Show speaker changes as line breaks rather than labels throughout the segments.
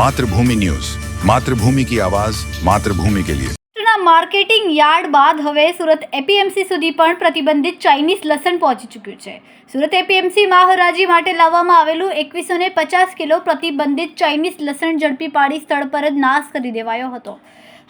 Mathrubhumi news Mathrubhumi કી આવાજ માતૃભૂમિ કે
લિયે માર્કેટિંગ યાર્ડ બાદ હવે સુરત એપીએમસી સુધી પણ પ્રતિબંધિત ચાઇનીઝ લસણ પહોંચી ચૂક્યું છે. સુરત એપીએમસી મહારાજી માટે લાવવામાં આવેલું એકવીસો પચાસ કિલો પ્રતિબંધિત ચાઇનીઝ લસણ ઝડપી પાડી સ્થળ પર જ નાશ કરી દેવાયો હતો.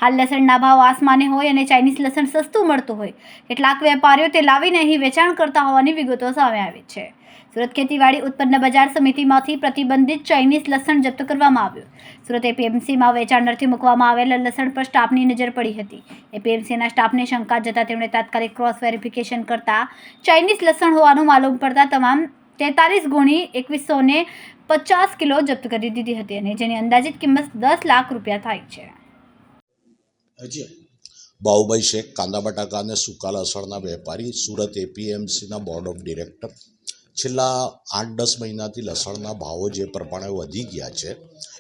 હાલ લસણના ભાવ આસમાને હોય અને ચાઇનીઝ લસણ સસ્તું મળતું હોય. કેટલાક વેપારીઓ તે લાવીને અહીં વેચાણ કરતા હોવાની વિગતો સામે આવી છે. સુરત ખેતીવાડી ઉત્પન્ન બજાર સમિતિમાંથી પ્રતિબંધિત ચાઇનીઝ લસણ જપ્ત કરવામાં આવ્યું. સુરત એપીએમસીમાં વેચાણ અર્થે મૂકવામાં આવેલા લસણ પર સ્ટાફની નજર પડી હતી. એપીએમસીના સ્ટાફને શંકા જતાં તેમણે તાત્કાલિક ક્રોસ વેરિફિકેશન કરતા ચાઇનીઝ લસણ હોવાનું માલુમ પડતા તમામ તેતાલીસ ગુણી એકવીસો પચાસ કિલો જપ્ત કરી દીધી હતી અને જેની અંદાજિત કિંમત દસ લાખ રૂપિયા થાય છે.
હજી. બાહુભાઈ શેખ કાંદા બટાકા અને સુકા લસણના વેપારી સુરત એપીએમસીના બોર્ડ ઓફ ડિરેક્ટર છેલ્લા આઠ દસ મહિનાથી લસણના ભાવો જે પ્રમાણે વધી ગયા છે,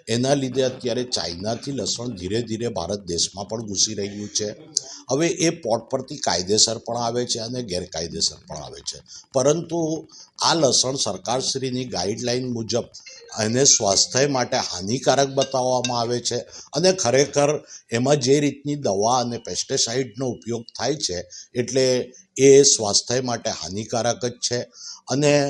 એના લીધે અત્યારે ચાઇનાથી લસણ ધીરે ધીરે ભારત દેશમાં પણ ઘૂસી રહ્યું છે. હવે એ પોટ પરથી કાયદેસર પણ આવે છે અને ગેરકાયદેસર પણ આવે છે. પરંતુ આ લસણ સરકારશ્રીની ગાઈડલાઈન મુજબ એને સ્વાસ્થ્ય માટે હાનિકારક બતાવવામાં આવે છે અને ખરેખર એમાં જે રીતની દવા અને પેસ્ટિસાઇડનો ઉપયોગ થાય છે, એટલે એ સ્વાસ્થ્ય માટે હાનિકારક જ છે. અને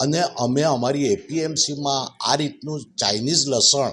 અને અમે અમારી એપીએમસીમાં આ રીતનું ચાઇનીઝ લસણ